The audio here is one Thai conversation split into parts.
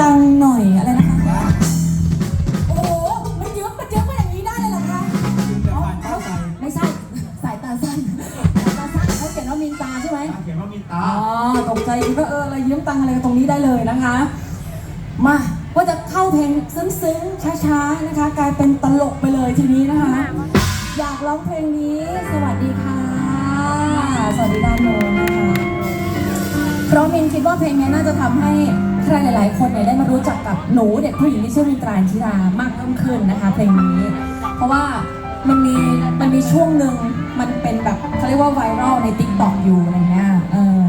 ตังค์หน่อยอะไรนะคะ โอ้โห มันเยอะมันเยอะขนาดนี้ได้เลยเหรอคะเอาเอาไม่ใช่ สายตาสั้น สายตาสั้นเขาเขียนว่ามินตาใช่ไหม เขียนว่ามีตา อ๋อ ตกใจคิดว่าเอออะไรยืมตังค์อะไรตรงนี้ได้เลยนะคะ มาว่าจะเข้าเพลงซึ้งๆ ช้าๆ นะคะ กลายเป็นตลกไปเลยทีนี้นะคะ อยากร้องเพลงนี้ สวัสดีค่ะ สวัสดีด้านโน้นนะคะ เพราะมินคิดว่าเพลงนี้น่าจะทำให้ ใครหลาย ๆ คนเนี่ยได้มารู้จักกับหนูเด็กผู้หญิงที่ชื่อมินตราธิรามากเพิ่มขึ้นนะคะเพลงนี้ เพราะว่ามันมีมันมีช่วงหนึ่งมันเป็นแบบเขาเรียกว่าไวรัลในติ๊กต็อกอยู่อะไรเงี้ยเออ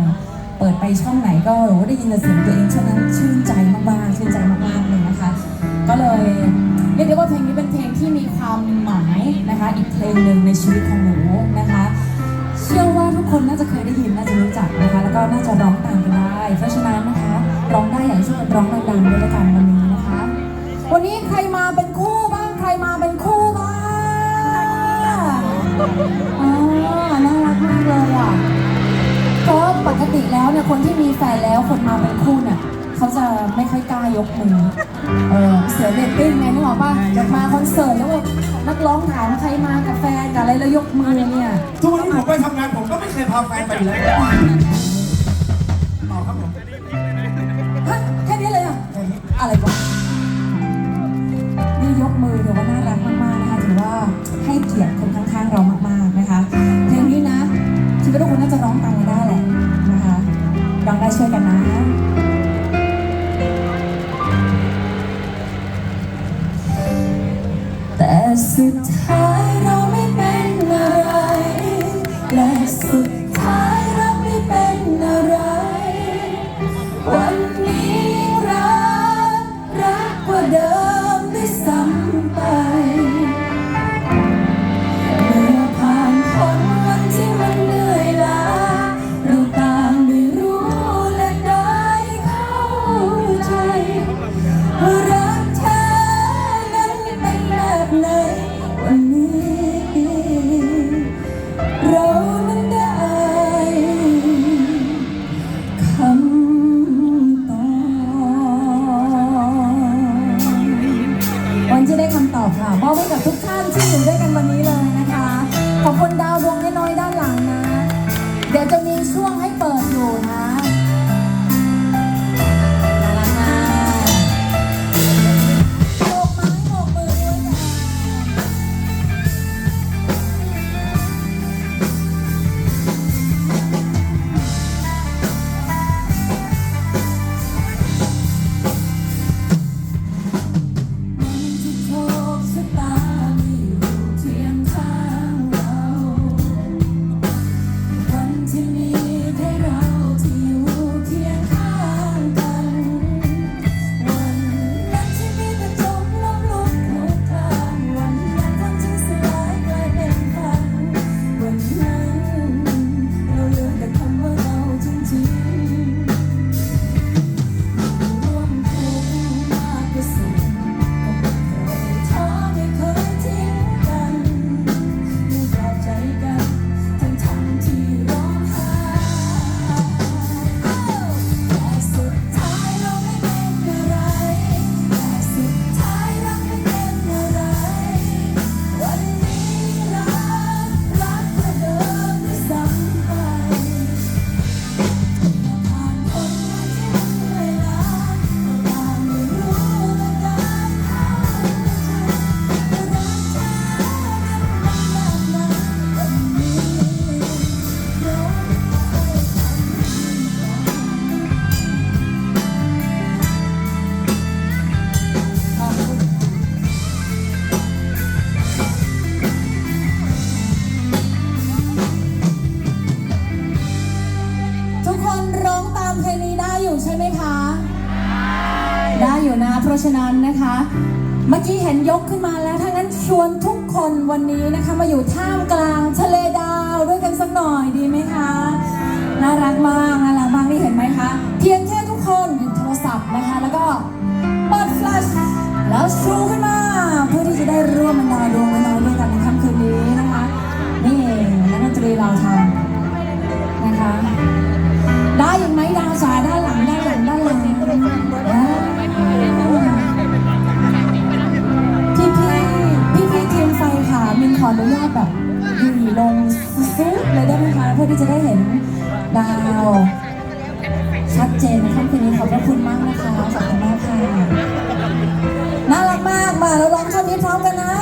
เปิดไปช่องไหนก็โอ้โหได้ยินแต่เสียงตัวเองช่วงนั้นชื่นใจมากๆชื่นใจมากๆเลยนะคะ ก็เลยเรียกได้ว่าเพลงนี้เป็นเพลงที่มีความหมายนะคะ อีกเพลงหนึ่งในชีวิตของหนูนะคะ ช่วยกันร้องดังๆด้วยละกันวันนี้นะคะ วันนี้ใครมาเป็นคู่บ้าง ใครมาเป็นคู่บ้างอ๋อน่ารักมากเลยอะเพราะปกติแล้วเนี่ยคนที่มีแฟนแล้วคนมาเป็นคู่เนี่ยเขาจะไม่ค่อยกล้ายกมือ เออเสียเรตติ้งไงนึกออกป่ะจะมาคอนเสิร์ตแล้วแบบนักร้องถามใครมากับแฟนกับอะไรแล้วยกมือเนี่ยทุกวันนี้ผมไปทำงานผมก็ไม่เคยพาแฟนไปอยู่แล้วต่อครับผม ฮะแค่นี้เลยอะอะไรวะนี่ยกมือถือว่าน่ารักมากๆนะคะถือว่าให้เกียรติคนข้างๆเรามากๆนะคะเพลงนี้นะคิดว่าทุกคนน่าจะร้องตามกันได้แหละนะคะร้องได้ช่วยกันนะแต่สุดท้ายเรา เดี๋ ทุกคนร้องตามเพลงนี้ได้อยู่ใช่ไหมคะ ได้อยู่นะ เพราะฉะนั้นนะคะ เมื่อกี้เห็นยกขึ้นมาแล้วถ้างั้นชวนทุกคนวันนี้นะคะมาอยู่ท่ามกลางทะเลดาวด้วยกันสักหน่อยดีไหมคะน่ารักมากน่ารักมากนี่เห็นไหมคะเพียงแค่ทุกคนหยิบโทรศัพท์นะคะ แล้วก็เปิดแฟลชแล้วชูขึ้นมา เพื่อที่จะได้ร่วมบรรดาดวงน้อยๆด้วยกันในค่ำคืนนี้นะคะนี่นักดนตรีเราทำ นุญาตแบบหยีลงซึ้งเลยได้ไหมคะเพื่อที่จะได้เห็นดาว ชัดเจนค่ำคืนนี้ขอบพระคุณมากนะคะขอบคุณมากค่ะน่ารักมากมาแล้วร้องคำนี้พร้อมกันนะ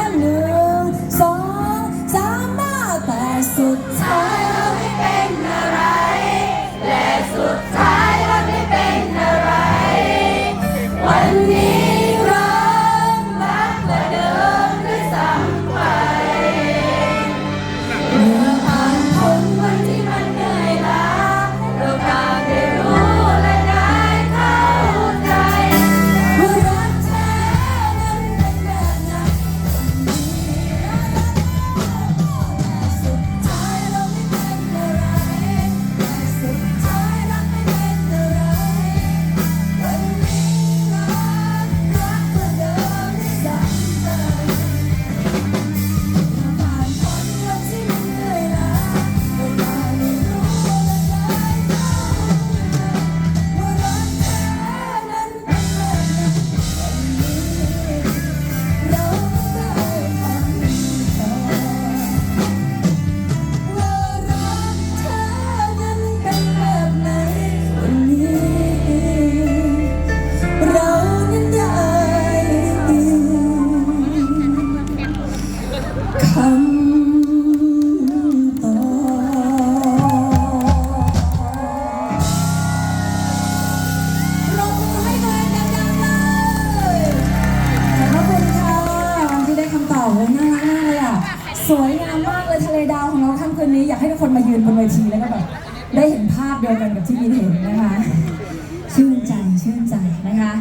คนมายืนบนเวทีแล้วก็แบบได้เห็นภาพเดียวกันกับที่มีเห็นนะคะ ชื่นใจชื่นใจนะคะ